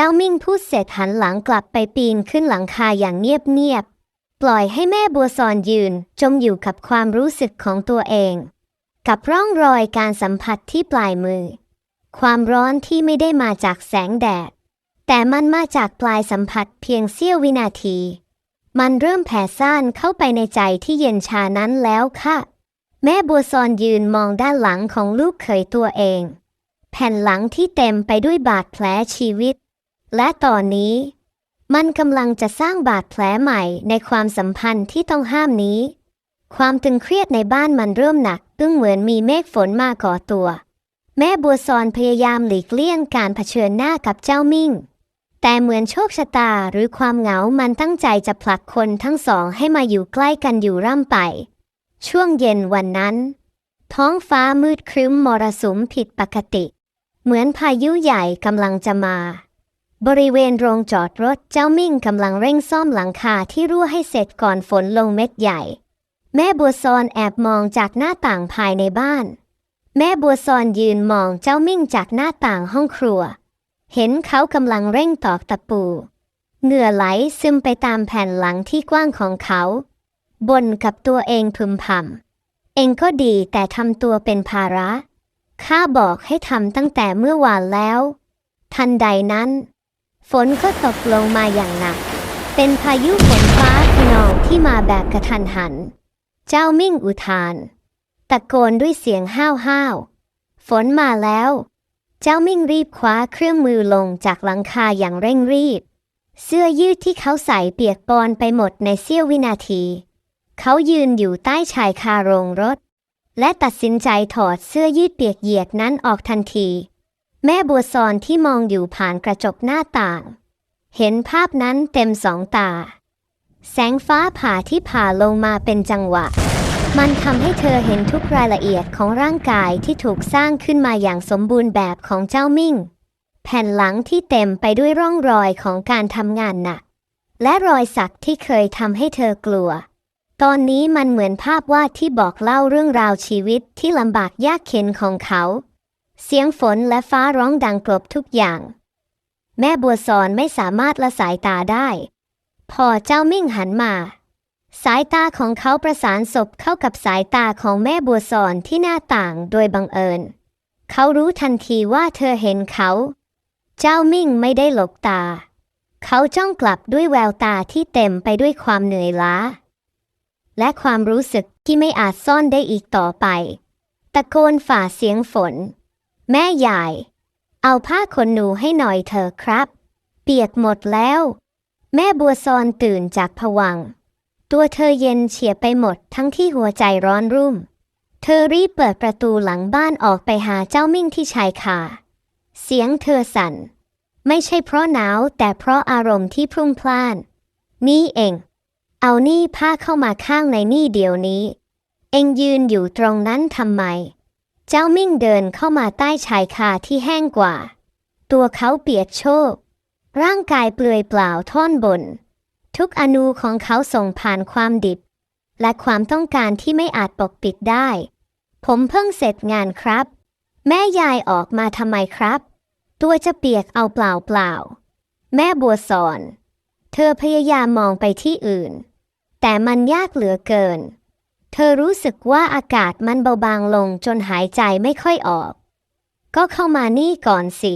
จ้ามิ่งพูดเสร็จหันหลังกลับไปปีนขึ้นหลังคาอย่างเงียบๆ ปล่อยให้แม่บัวซอนยืน จมอยู่กับความรู้สึกของตัวเอง กับร่องรอยการสัมผัสที่ปลายมือ ความร้อนที่ไม่ได้มาจากแสงแดด แต่มันมาจากปลายสัมผัสเพียงเสี้ยววินาที มันเริ่มแผ่ซ่านเข้าไปในใจที่เย็นชานั้นแล้วค่ะ แม่บัวซอนยืนมองด้านหลังของลูกเขยตัวเอง แผ่นหลังที่เต็มไปด้วยบาดแผลชีวิต และตอนนี้ มันกำลังจะสร้างบาดแผลใหม่ในความสัมพันธ์ที่ต้องห้ามนี้ ความตึงเครียดในบ้านมันเริ่มหนักตึงเหมือนมีเมฆฝนมาก่อตัว แม่บัวซอนพยายามหลีกเลี่ยงการเผชิญหน้ากับเจ้ามิ่ง แต่เหมือนโชคชะตาหรือความเหงามันตั้งใจจะผลักคนทั้งสองให้มาอยู่ใกล้กันอยู่ร่ำไป ช่วงเย็นวันนั้น ท้องฟ้ามืดครึ้มมรสุมผิดปกติ เหมือนพายุใหญ่กำลังจะมา บริเวณโรงจอดรถเจ้ามิ่งกำลังเร่งซ่อมหลังคาที่รั่วให้เสร็จก่อนฝนลงเม็ดใหญ่ แม่บัวซอนแอบมองจากหน้าต่างภายในบ้าน แม่บัวซอนยืนมองเจ้ามิ่งจากหน้าต่างห้องครัว เห็นเขากำลังเร่งตอกตะปู เหงื่อไหลซึมไปตามแผ่นหลังที่กว้างของเขาบ่นกับตัวเองพึมพำเองก็ดีแต่ทำตัวเป็นภาระข้าบอกให้ทำตั้งแต่เมื่อวานแล้ว ทันใดนั้น ฝนก็ตกลงมาอย่างหนัก เป็นพายุฝนฟ้าขนองที่มาแบบกระทันหัน เจ้ามิ่งอุทาน ตะโกนด้วยเสียงห้าวห้าวฝนมาแล้ว เจ้ามิ่งรีบคว้าเครื่องมือลงจากหลังคาอย่างเร่งรีบ เสื้อยืดที่เขาใส่เปียกปอนไปหมดในเสี้ยววินาที เขายืนอยู่ใต้ชายคาโรงรถ และตัดสินใจถอดเสื้อยืดเปียกเหยียดนั้นออกทันที แม่บัวซอนที่มองอยู่ผ่านกระจกหน้าต่าง เห็นภาพนั้นเต็มสองตา แสงฟ้าผ่าที่ผ่าลงมาเป็นจังหวะ มันทำให้เธอเห็นทุกรายละเอียดของร่างกายที่ถูกสร้างขึ้นมาอย่างสมบูรณ์แบบของเจ้ามิ่ง แผ่นหลังที่เต็มไปด้วยร่องรอยของการทำงานหนัก และรอยสักที่เคยทำให้เธอกลัว ตอนนี้มันเหมือนภาพวาดที่บอกเล่าเรื่องราวชีวิตที่ลำบากยากเข็นของเขา เสียงฝนและฟ้าร้องดังกลบทุกอย่าง แม่บัวซอนไม่สามารถละสายตาได้ พอเจ้ามิ่งหันมา สายตาของเขาประสานศพเข้ากับสายตาของแม่บัวซอนที่หน้าต่างโดยบังเอิญ เขารู้ทันทีว่าเธอเห็นเขา เจ้ามิ่งไม่ได้หลบตา เขาจ้องกลับด้วยแววตาที่เต็มไปด้วยความเหนื่อยล้า และความรู้สึกที่ไม่อาจซ่อนได้อีกต่อไป ตะโกนฝ่าเสียงฝน แม่ใหญ่ เอาผ้าขนหนูให้หน่อยเถอะครับ เปียกหมดแล้ว แม่บัวซอนตื่นจากผวัง ตัวเธอเย็นเฉียบไปหมดทั้งที่หัวใจร้อนรุ่ม เธอรีบเปิดประตูหลังบ้านออกไปหาเจ้ามิ่งที่ชายคาเสียงเธอสั่น ไม่ใช่เพราะหนาวแต่เพราะอารมณ์ที่พรุ่งพล่าน นี่เอง เอานี่ผ้าเข้ามาข้างในนี่เดี๋ยวนี้ เองยืนอยู่ตรงนั้นทำไม เจ้ามิ่งเดินเข้ามาใต้ชายคาที่แห้งกว่า ตัวเขาเปียกโชก ร่างกายเปลือยเปล่าท่อนบน ทุกอนูของเขาส่งผ่านความดิบ และความต้องการที่ไม่อาจปกปิดได้ ผมเพิ่งเสร็จงานครับ แม่ยายออกมาทำไมครับ ตัวจะเปียกเอาเปล่าเปล่า แม่บัวสอน เธอพยายามมองไปที่อื่น แต่มันยากเหลือเกิน เธอรู้สึกว่าอากาศมันเบาบางลงจนหายใจไม่ค่อยออก ก็เข้ามานี่ก่อนสิ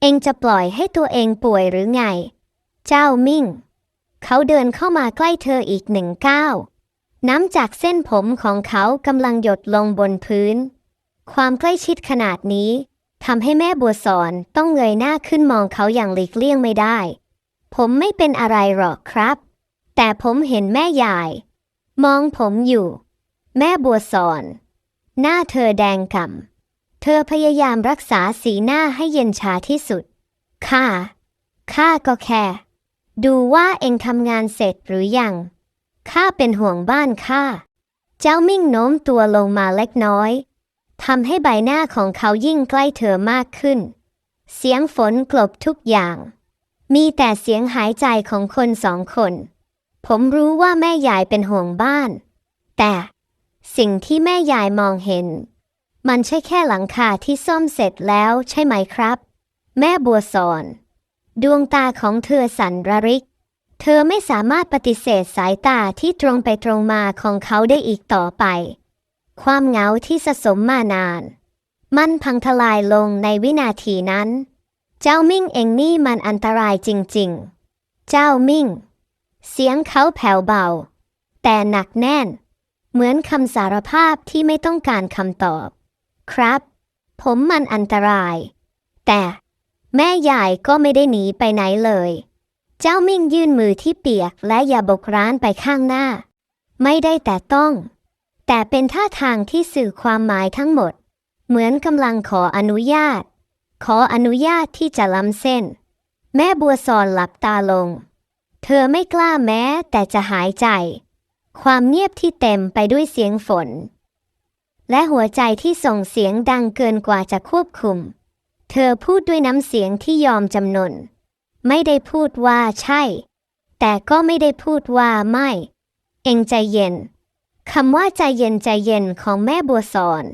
เองจะปล่อยให้ตัวเองป่วยหรือไง เจ้ามิ่ง เขาเดินเข้ามาใกล้เธออีกหนึ่งก้าวน้ำจากเส้นผมของเขากำลังหยดลงบนพื้น ความใกล้ชิดขนาดนี้ทำให้แม่บัวสอนต้องเงยหน้าขึ้นมองเขาอย่างหลีกเลี่ยงไม่ได้ ผมไม่เป็นอะไรหรอกครับ แต่ผมเห็นแม่ยาย มองผมอยู่ แม่บัวสอน หน้าเธอแดงกำ่ำเธอพยายามรักษาสีหน้าให้เย็นชาที่สุด ข้า ข้าก็แค่ ดูว่าเองทำงานเสร็จหรือยัง ข้าเป็นห่วงบ้านข้า เจ้ามิ่งโน้มตัวลงมาเล็กน้อยทำให้ใบหน้าของเขายิ่งใกล้เธอมากขึ้น เสียงฝนกลบทุกอย่าง มีแต่เสียงหายใจของคนสองคน ผมรู้ว่าแม่ยายเป็นห่วงบ้าน แต่สิ่งที่แม่ยายมองเห็น มันใช่แค่หลังคาที่ซ่อมเสร็จแล้วใช่ไหมครับ แม่บัวสอน ดวงตาของเธอสั่นระริก เธอไม่สามารถปฏิเสธสายตาที่ตรงไปตรงมาของเขาได้อีกต่อไป ความเหงาที่สะสมมานาน มันพังทลายลงในวินาทีนั้น เจ้ามิ่งเองนี่มันอันตรายจริง ๆ เจ้ามิ่ง เสียงเขาแผ่วเบา แต่หนักแน่น เหมือนคำสารภาพที่ไม่ต้องการคำตอบ ครับ ผมมันอันตราย แต่แม่ยายก็ไม่ได้หนีไปไหนเลย เจ้ามิ่งยื่นมือที่เปียกและอย่าบกร้านไปข้างหน้า ไม่ได้แต่ต้อง แต่เป็นท่าทางที่สื่อความหมายทั้งหมด เหมือนกำลังขออนุญาต ขออนุญาตที่จะล้ำเส้น แม่บัวสอนหลับตาลง เธอไม่กล้าแม้แต่จะหายใจ ความเงียบที่เต็มไปด้วยเสียงฝน และหัวใจที่ส่งเสียงดังเกินกว่าจะควบคุม เธอพูดด้วยน้ำเสียงที่ยอมจำนน ไม่ได้พูดว่าใช่ แต่ก็ไม่ได้พูดว่าไม่ เองใจเย็นคำว่าใจเย็นใจเย็นของแม่บัวสอน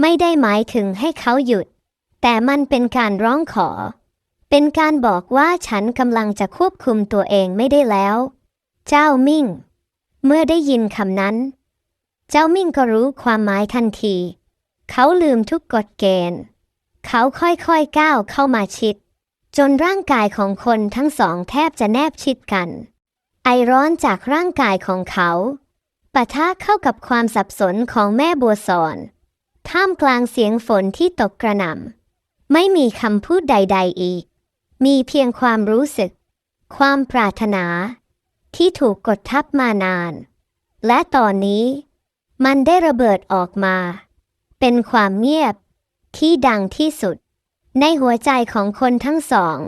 ไม่ได้หมายถึงให้เขาหยุด แต่มันเป็นการร้องขอ เป็นการบอกว่าฉันกำลังจะควบคุมตัวเองไม่ได้แล้ว เจ้ามิ่ง เมื่อได้ยินคำนั้น เจ้ามิ่งก็รู้ความหมายทันที เขาลืมทุกกฎเกณฑ์ เขาค่อยๆก้าวเข้ามาชิด จนร่างกายของคนทั้งสองแทบจะแนบชิดกัน ไอร้อนจากร่างกายของเขาปะทะเข้ากับความสับสนของแม่บัวสอน ท่ามกลางเสียงฝนที่ตกกระหน่ำไม่มีคำพูดใด ๆ อีก มีเพียงความรู้สึก ความปรารถนา ที่ถูกกดทับมานาน และตอนนี้ มันได้ระเบิดออกมา เป็นความเงียบที่ดังที่สุด ในหัวใจของคนทั้งสอง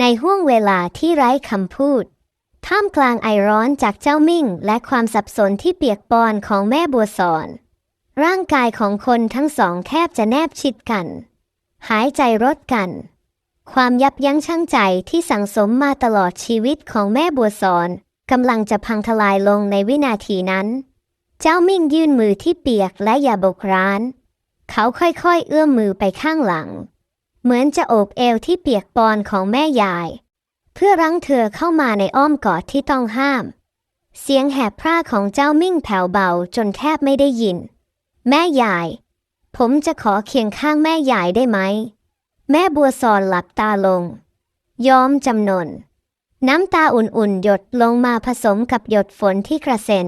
ในห้วงเวลาที่ไร้คำพูด ท่ามกลางไอร้อนจากเจ้ามิ่งและความสับสนที่เปียกปอนของแม่บัวสอน ร่างกายของคนทั้งสองแทบจะแนบชิดกัน หายใจรดกัน ความยับยั้งชั่งใจที่สั่งสมมาตลอดชีวิตของแม่บัวสอนกำลังจะพังทลายลงในวินาทีนั้น เจ้ามิ่งยื่นมือที่เปียกและอย่าบกร้าน เขาค่อยๆ เอื้อมมือไปข้างหลัง เหมือนจะโอบเอวที่เปียกปอนของแม่ยาย เพื่อรั้งเธอเข้ามาในอ้อมกอดที่ต้องห้าม เสียงแหบพร่าของเจ้ามิ่งแผ่วเบาจนแทบไม่ได้ยิน แม่ยาย ผมจะขอเคียงข้างแม่ยายได้ไหม แม่บัวสอนหลับตาลงยอมจำนน น้ำตาอุ่นๆ หยดลงมาผสมกับหยดฝนที่กระเซ็น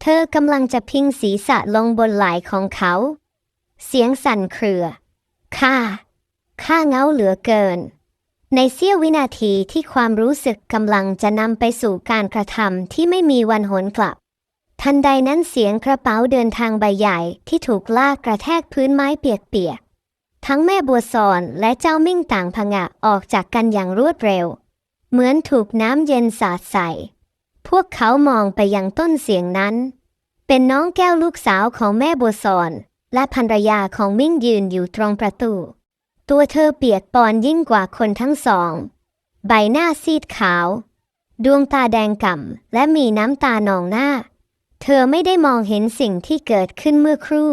เธอกำลังจะพิงศีรษะลงบนไหล่ของเขา เสียงสั่นเครือ ข้า ข้าเงาเหลือเกิน ในเสี้ยววินาทีที่ความรู้สึกกำลังจะนำไปสู่การกระทำที่ไม่มีวันหวนกลับ ทันใดนั้นเสียงกระเป๋าเดินทางใบใหญ่ที่ถูกลากกระแทกพื้นไม้เปียกๆ ทั้งแม่บัวสอนและเจ้ามิ่งต่างผงะออกจากกันอย่างรวดเร็ว เหมือนถูกน้ำเย็นสาดใส่ พวกเขามองไปยังต้นเสียงนั้น เป็นน้องแก้วลูกสาวของแม่บัวสอนและภรรยาของมิ่งยืนอยู่ตรงประตู ตัวเธอเปียกปอนยิ่งกว่าคนทั้งสอง ใบหน้าซีดขาว ดวงตาแดงก่ำและมีน้ำตานองหน้า เธอไม่ได้มองเห็นสิ่งที่เกิดขึ้นเมื่อครู่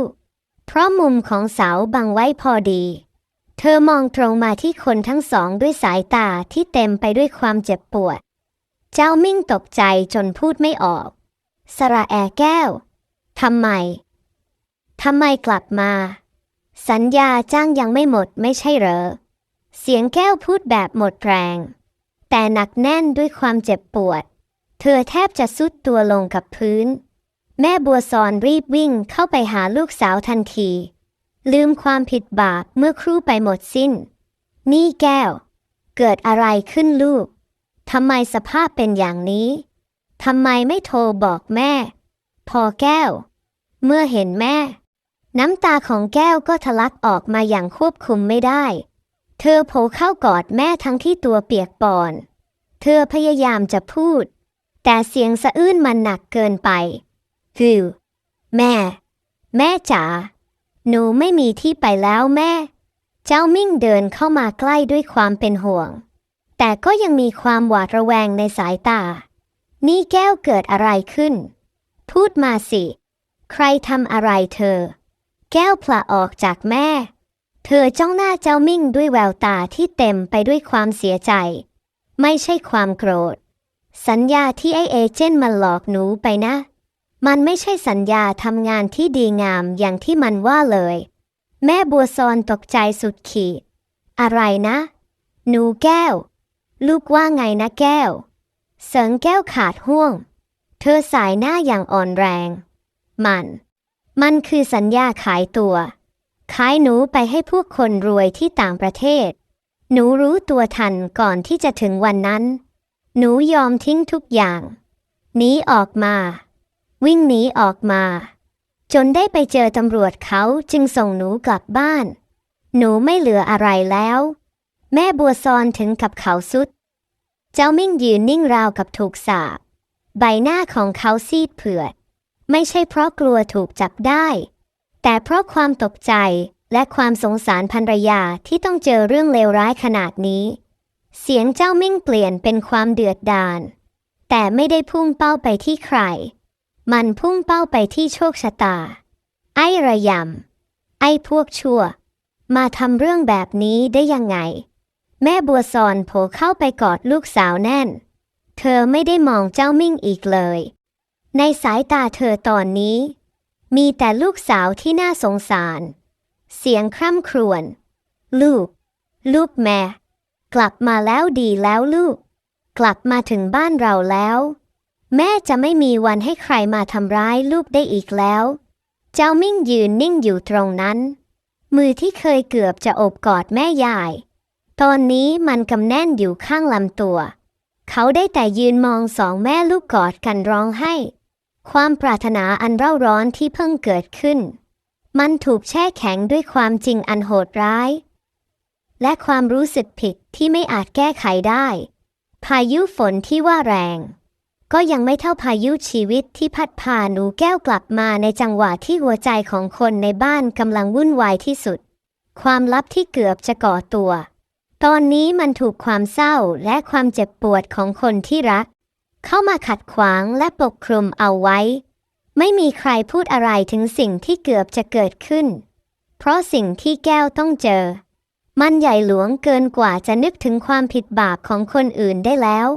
เพราะมุมของเสาบังไว้พอดี เธอมองตรงมาที่คนทั้งสองด้วยสายตาที่เต็มไปด้วยความเจ็บปวด เจ้ามิ่งตกใจจนพูดไม่ออก สระแอแก้ว ทำไม ทำไมกลับมา สัญญาจ้างยังไม่หมดไม่ใช่เหรอ เสียงแก้วพูดแบบหมดแรง แต่หนักแน่นด้วยความเจ็บปวด เธอแทบจะสุดตัวลงกับพื้น แม่บัวซอนรีบวิ่งเข้าไปหาลูกสาวทันที ลืมความผิดบาปเมื่อครู่ไปหมดสิ้น นี่แก้ว เกิดอะไรขึ้นลูกทำไมสภาพเป็นอย่างนี้ทำไมไม่โทรบอกแม่ พอแก้ว เมื่อเห็นแม่ น้ำตาของแก้วก็ทะลักออกมาอย่างควบคุมไม่ได้ เธอโผล่เข้ากอดแม่ทั้งที่ตัวเปียกปอน เธอพยายามจะพูด แต่เสียงสะอื้นมันหนักเกินไป ฟิวแม่ แม่จ๋าหนูไม่มีที่ไปแล้วแม่ เจ้ามิ่งเดินเข้ามาใกล้ด้วยความเป็นห่วง แต่ก็ยังมีความหวาดระแวงในสายตา นี่แก้วเกิดอะไรขึ้น พูดมาสิ ใครทำอะไรเธอ แก้วพละออกจากแม่ เธอจ้องหน้าเจ้ามิ่งด้วยแววตาที่เต็มไปด้วยความเสียใจ ไม่ใช่ความโกรธ สัญญาที่ไอเอเจนต์มันหลอกหนูไปนะ มันไม่ใช่สัญญาทำงานที่ดีงามอย่างที่มันว่าเลย แม่บัวซอนตกใจสุดขีด อะไรนะ หนูแก้ว ลูกว่าไงนะแก้ว เสิงแก้วขาดห่วง เธอสายหน้าอย่างอ่อนแรง มัน มันคือสัญญาขายตัว ขายหนูไปให้พวกคนรวยที่ต่างประเทศ หนูรู้ตัวทันก่อนที่จะถึงวันนั้น หนูยอมทิ้งทุกอย่างหนีออกมา วิ่งหนีออกมา จนได้ไปเจอตำรวจเขาจึงส่งหนูกลับบ้าน หนูไม่เหลืออะไรแล้ว แม่บัวซอนถึงกับเขาสุด เจ้ามิ่งยืนนิ่งราวกับถูกสาบ ใบหน้าของเขาซีดเผือด ไม่ใช่เพราะกลัวถูกจับได้ แต่เพราะความตกใจและความสงสารภรรยาที่ต้องเจอเรื่องเลวร้ายขนาดนี้ เสียงเจ้ามิ่งเปลี่ยนเป็นความเดือดดาลแต่ไม่ได้พุ่งเป้าไปที่ใคร มันพุ่งเป้าไปที่โชคชะตา ไอ้ระยำ ไอ้พวกชั่ว มาทำเรื่องแบบนี้ได้ยังไง แม่บัวซอนโผเข้าไปกอดลูกสาวแน่น เธอไม่ได้มองเจ้ามิ่งอีกเลย ในสายตาเธอตอนนี้ มีแต่ลูกสาวที่น่าสงสาร เสียงคร่ำครวญ ลูก ลูกแม่ กลับมาแล้วดีแล้วลูก กลับมาถึงบ้านเราแล้ว แม่จะไม่มีวันให้ใครมาทำร้ายลูกได้อีกแล้ว เจ้ามิ่งยืนนิ่งอยู่ตรงนั้น มือที่เคยเกือบจะโอบกอดแม่ยาย ตอนนี้มันกำแน่นอยู่ข้างลำตัว เขาได้แต่ยืนมองสองแม่ลูกกอดกันร้องไห้ ความปรารถนาอันเร่าร้อนที่เพิ่งเกิดขึ้น มันถูกแช่แข็งด้วยความจริงอันโหดร้าย และความรู้สึกผิดที่ไม่อาจแก้ไขได้ พายุฝนที่ว่าแรง ก็ยังไม่เท่าพายุชีวิตที่พัดพาหนูแก้วกลับมาในจังหวะที่หัวใจของคนในบ้านกำลังวุ่นวายที่สุด ความลับที่เกือบจะก่อตัว ตอนนี้มันถูกความเศร้าและความเจ็บปวดของคนที่รัก เข้ามาขัดขวางและปกคลุมเอาไว้ ไม่มีใครพูดอะไรถึงสิ่งที่เกือบจะเกิดขึ้น เพราะสิ่งที่แก้วต้องเจอ มันใหญ่หลวงเกินกว่าจะนึกถึงความผิดบาปของคนอื่นได้แล้ว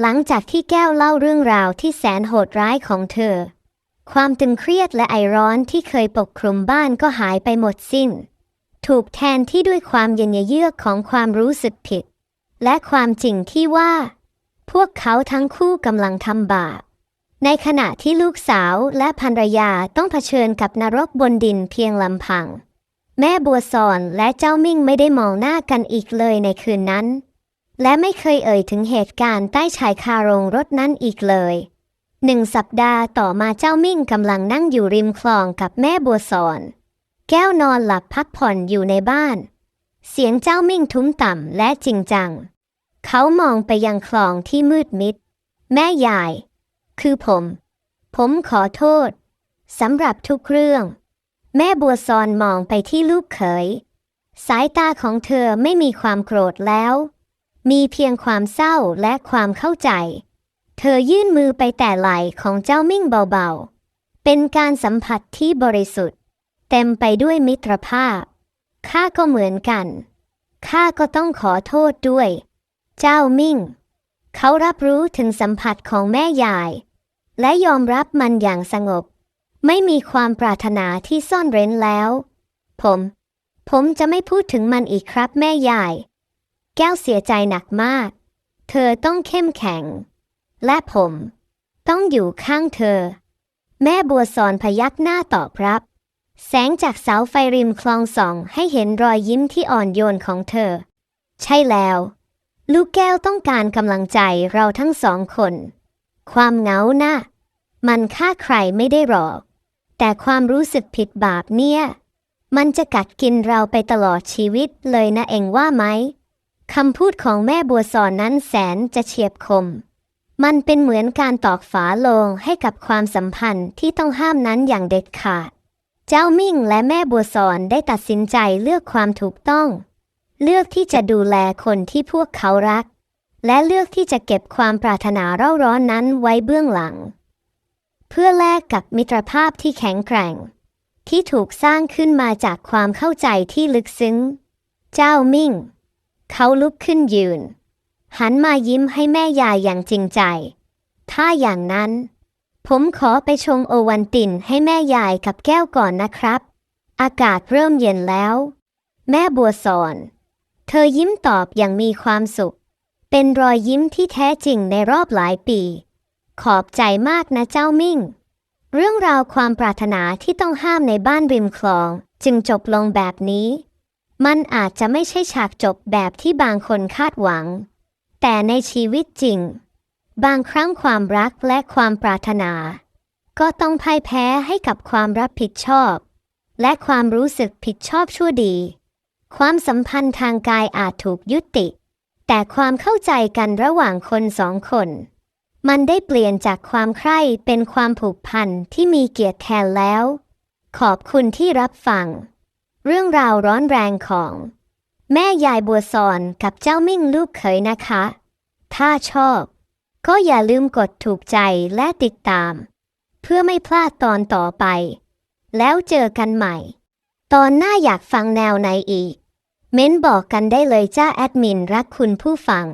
หลังจากที่แก้วเล่าเรื่องราวที่แสนโหดร้ายของเธอ ความตึงเครียดและไอร้อนที่เคยปกคลุมบ้านก็หายไปหมดสิ้น ถูกแทนที่ด้วยความเย็นเยือกของความรู้สึกผิด และความจริงที่ว่า พวกเขาทั้งคู่กำลังทำบาปในขณะที่ลูกสาวและภรรยาต้องเผชิญกับนรกบนดินเพียงลำพัง แม่บัวสอนและเจ้ามิ่งไม่ได้มองหน้ากันอีกเลยในคืนนั้น และไม่เคยเอ่ยถึงเหตุการณ์ใต้ชายคาโรงรถนั้นอีกเลยหนึ่งสัปดาห์ต่อมาเจ้ามิ่งกำลังนั่งอยู่ริมคลองกับแม่บัวสอน แก้วนอนหลับพักผ่อนอยู่ในบ้าน เสียงเจ้ามิ่งทุ้มต่ำและจริงจัง เขามองไปยังคลองที่มืดมิด แม่ยาย คือผม ผมขอโทษสำหรับทุกเรื่อง แม่บัวซอนมองไปที่ลูกเขย สายตาของเธอไม่มีความโกรธแล้ว มีเพียงความเศร้าและความเข้าใจ เธอยื่นมือไปแต่ไหล่ของเจ้ามิ่งเบาๆ เป็นการสัมผัสที่บริสุทธิ์ เต็มไปด้วยมิตรภาพ ข้าก็เหมือนกัน ข้าก็ต้องขอโทษด้วย เจ้ามิ่ง เขารับรู้ถึงสัมผัสของแม่ยาย และยอมรับมันอย่างสงบ ไม่มีความปรารถนาที่ซ่อนเร้นแล้ว ผม ผมจะไม่พูดถึงมันอีกครับแม่ยาย แก้วเสียใจหนักมาก เธอต้องเข้มแข็ง และผม ต้องอยู่ข้างเธอ แม่บัวสอนพยักหน้าตอบรับ แสงจากเสาไฟริมคลองส่องให้เห็นรอยยิ้มที่อ่อนโยนของเธอ ใช่แล้ว ลูกแก้วต้องการกำลังใจเราทั้งสองคน ความเหงาหนะ่ะมันฆ่าใครไม่ได้หรอก แต่ความรู้สึกผิดบาปเนี่ย มันจะกัดกินเราไปตลอดชีวิตเลยนะเองว่าไหม คำพูดของแม่บัวสอนนั้นแสนจะเฉียบคม มันเป็นเหมือนการตอกฝาโลงให้กับความสัมพันธ์ที่ต้องห้ามนั้นอย่างเด็ดขาด เจ้ามิ่งและแม่บัวสอนได้ตัดสินใจเลือกความถูกต้อง เลือกที่จะดูแลคนที่พวกเขารัก และเลือกที่จะเก็บความปรารถนาเร่าร้อนนั้นไว้เบื้องหลัง เพื่อแลกกับมิตรภาพที่แข็งแกร่ง ที่ถูกสร้างขึ้นมาจากความเข้าใจที่ลึกซึ้ง เจ้ามิ่ง เขาลุกขึ้นยืน หันมายิ้มให้แม่ยายอย่างจริงใจ ถ้าอย่างนั้น ผมขอไปชงโอวันตินให้แม่ยายกับแก้วก่อนนะครับ อากาศเริ่มเย็นแล้ว แม่บัวสอน เธอยิ้มตอบอย่างมีความสุข เป็นรอยยิ้มที่แท้จริงในรอบหลายปี ขอบใจมากนะเจ้ามิ่ง เรื่องราวความปรารถนาที่ต้องห้ามในบ้านริมคลองจึงจบลงแบบนี้ มันอาจจะไม่ใช่ฉากจบแบบที่บางคนคาดหวัง แต่ในชีวิตจริง บางครั้งความรักและความปรารถนา ก็ต้องพ่ายแพ้ให้กับความรับผิดชอบ และความรู้สึกผิดชอบชั่วดี ความสัมพันธ์ทางกายอาจถูกยุติ แต่ความเข้าใจกันระหว่างคนสองคน มันได้เปลี่ยนจากความใคร่เป็นความผูกพันที่มีเกียรติแทนแล้ว ขอบคุณที่รับฟัง เรื่องราวร้อนแรงของ แม่ยายบัวซอนกับเจ้ามิ่งลูกเขยนะคะ ถ้าชอบ ก็อย่าลืมกดถูกใจและติดตาม เพื่อไม่พลาดตอนต่อไป แล้วเจอกันใหม่ ตอนหน้าอยากฟังแนวไหนอีก เม้นบอกกันได้เลยจ้าแอดมินรักคุณผู้ฟัง